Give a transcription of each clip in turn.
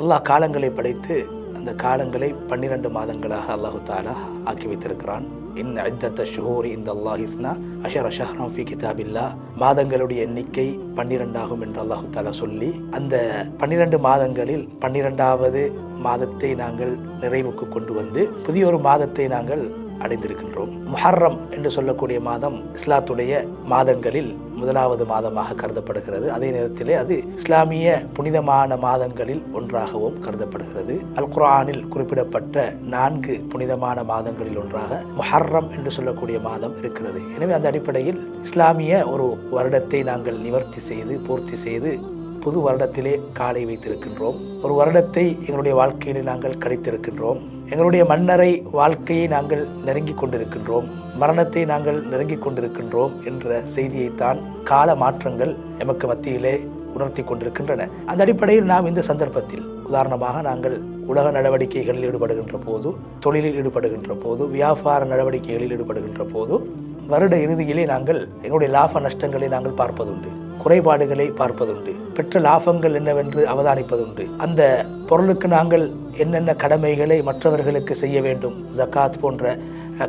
அல்லாஹ் காலங்களை படைத்து அந்த காலங்களை பன்னிரண்டு மாதங்களாக அல்லாஹு தாலா ஆக்கி வைத்திருக்கிறான். இன் ஐத்தத்த ஷுஹூரி இந்த அல்லாஹ் இஸ்னா அஷர் அஷஹ்ரம் ஃபி கிதாபில்லா மாதங்களுடைய எண்ணிக்கை பன்னிரெண்டாகும் என்று அல்லாஹு தாலா சொல்லி அந்த பன்னிரண்டு மாதங்களில் பன்னிரெண்டாவது மாதத்தை நாங்கள் நிறைவுக்கு கொண்டு வந்து புதிய ஒரு மாதத்தை நாங்கள் அடைந்திருக்கின்றோம். முஹர்ரம் என்று சொல்லக்கூடிய மாதம் இஸ்லாத்துடைய மாதங்களில் முதலாவது மாதமாக கருதப்படுகிறது. அதே நேரத்திலே அது இஸ்லாமிய புனிதமான மாதங்களில் ஒன்றாகவும் கருதப்படுகிறது. அல் குரானில் குறிப்பிடப்பட்ட நான்கு புனிதமான மாதங்களில் ஒன்றாக முஹர்ரம் என்று சொல்லக்கூடிய மாதம் இருக்கிறது. எனவே அந்த அடிப்படையில் இஸ்லாமிய ஒரு வருடத்தை நாங்கள் நிவர்த்தி செய்து பூர்த்தி செய்து புது வருடத்திலே காலை வைத்திருக்கின்றோம். ஒரு வருடத்தை எங்களுடைய வாழ்க்கையிலே நாங்கள் கழித்திருக்கின்றோம். எங்களுடைய மன்னரை வாழ்க்கையை நாங்கள் நெருங்கி கொண்டிருக்கின்றோம். மரணத்தை நாங்கள் நெருங்கி கொண்டிருக்கின்றோம் என்ற செய்தியைத்தான் கால மாற்றங்கள் எமக்கு மத்தியிலே உணர்த்தி கொண்டிருக்கின்றன. அந்த அடிப்படையில் நாம் இந்த சந்தர்ப்பத்தில் உதாரணமாக நாங்கள் உலக நடவடிக்கைகளில் ஈடுபடுகின்ற போது தொழிலில் ஈடுபடுகின்ற போது வியாபார நடவடிக்கைகளில் ஈடுபடுகின்ற போது வருட இறுதியிலே நாங்கள் எங்களுடைய லாப நஷ்டங்களை நாங்கள் பார்ப்பதுண்டு குறைபாடுகளை பார்ப்பதுண்டு பெற்ற லாபங்கள் என்னவென்று அவதானிப்பதுண்டு. அந்த பொருளுக்கு நாங்கள் என்னென்ன கடமைகளை மற்றவர்களுக்கு செய்ய வேண்டும் ஜக்காத் போன்ற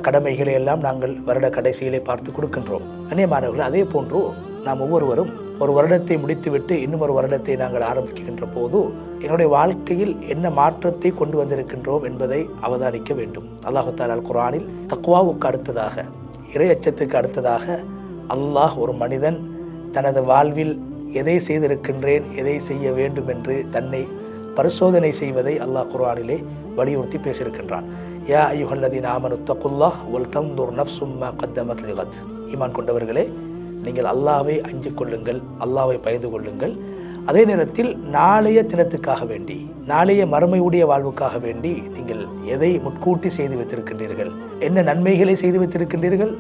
கடமைகளை எல்லாம் நாங்கள் வருட கடைசியிலே பார்த்து கொடுக்கின்றோம். அந்நியமானவர்கள் அதே போன்று நாம் ஒவ்வொருவரும் ஒரு வருடத்தை முடித்துவிட்டு இன்னும் ஒரு வருடத்தை நாங்கள் ஆரம்பிக்கின்ற போது எங்களுடைய வாழ்க்கையில் என்ன மாற்றத்தை கொண்டு வந்திருக்கின்றோம் என்பதை அவதானிக்க வேண்டும். அல்லாஹு தாலால் குரானில் தக்குவாவுக்கு அடுத்ததாக இறையச்சத்துக்கு அடுத்ததாக அல்லாஹ் ஒரு மனிதன் தனது வாழ்வில் எதை செய்திருக்கின்றேன் எதை செய்ய வேண்டும் என்று தன்னை பரிசோதனை செய்வதை அல்லாஹ் குர்ஆனிலே வலியுறுத்தி பேசியிருக்கின்றான். யா ஐயுஹல்லதீன் ஆமனு தக்குல்லாஹ் ஒல் தந்தூர் நஃப்சும்மா கத்தமத் லிகத். ஈமான் கொண்டவர்களே நீங்கள் அல்லாவை அஞ்சு கொள்ளுங்கள் அல்லாவை பயந்து கொள்ளுங்கள். அதே நேரத்தில் நாளைய தினத்துக்காக வேண்டி நாளைய மறுமையுடைய வாழ்வுக்காக வேண்டி நீங்கள் எதை முட்கூட்டி செய்து வைத்திருக்கின்றீர்கள்? என்ன நன்மைகளை செய்து வைத்திருக்கின்றீர்கள்?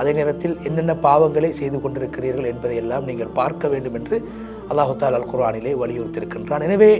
அதே நேரத்தில் என்னென்ன பாவங்களை செய்து கொண்டிருக்கிறீர்கள் என்பதையெல்லாம் நீங்கள் பார்க்க வேண்டும் என்று அல்லாஹு தால் அல் குர்ஆனிலே வலியுறுத்தியிருக்கின்றான். எனவே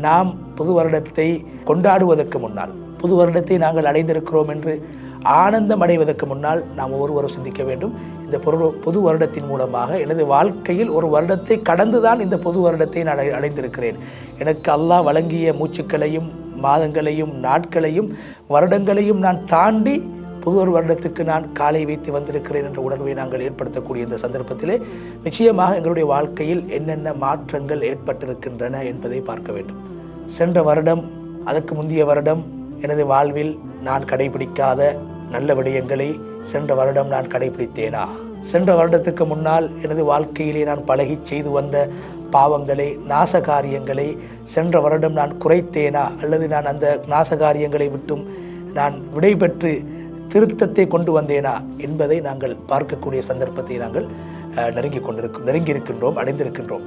நாம் புது வருடத்தை கொண்டாடுவதற்கு முன்னால் புது வருடத்தை நாங்கள் அடைந்திருக்கிறோம் என்று ஆனந்தம் அடைவதற்கு முன்னால் நாம் ஒருவரும் சிந்திக்க வேண்டும். இந்த புது வருடத்தின் மூலமாக எனது வாழ்க்கையில் ஒரு வருடத்தை கடந்துதான் இந்த புது வருடத்தை நான் அடை- அடைந்திருக்கிறேன். எனக்கு அல்லாஹ் வழங்கிய மூச்சுக்களையும் மாதங்களையும் நாட்களையும் வருடங்களையும் நான் தாண்டி புது ஒரு வருடத்துக்கு நான் காலை வைத்து வந்திருக்கிறேன் என்ற உணர்வை நாங்கள் ஏற்படுத்தக்கூடிய இந்த சந்தர்ப்பத்திலே நிச்சயமாக எங்களுடைய வாழ்க்கையில் என்னென்ன மாற்றங்கள் ஏற்பட்டிருக்கின்றன என்பதை பார்க்க வேண்டும். சென்ற வருடம் அதற்கு முந்தைய வருடம் எனது வாழ்வில் நான் கடைபிடிக்காத நல்ல விடயங்களை சென்ற வருடம் நான் கடைபிடித்தேனா? சென்ற வருடத்துக்கு முன்னால் எனது வாழ்க்கையிலே நான் பழகி செய்து வந்த பாவங்களை நாசகாரியங்களை சென்ற வருடம் நான் குறைத்தேனா? அல்லது நான் அந்த நாசகாரியங்களை விட்டும் நான் விடைபெற்று திருத்தத்தை கொண்டு வந்தேனா? என்பதை நாங்கள் பார்க்கக்கூடிய சந்தர்ப்பத்தை நாங்கள் நெருங்கி கொண்டிருக்கோம் நெருங்கி இருக்கின்றோம் அடைந்திருக்கின்றோம்.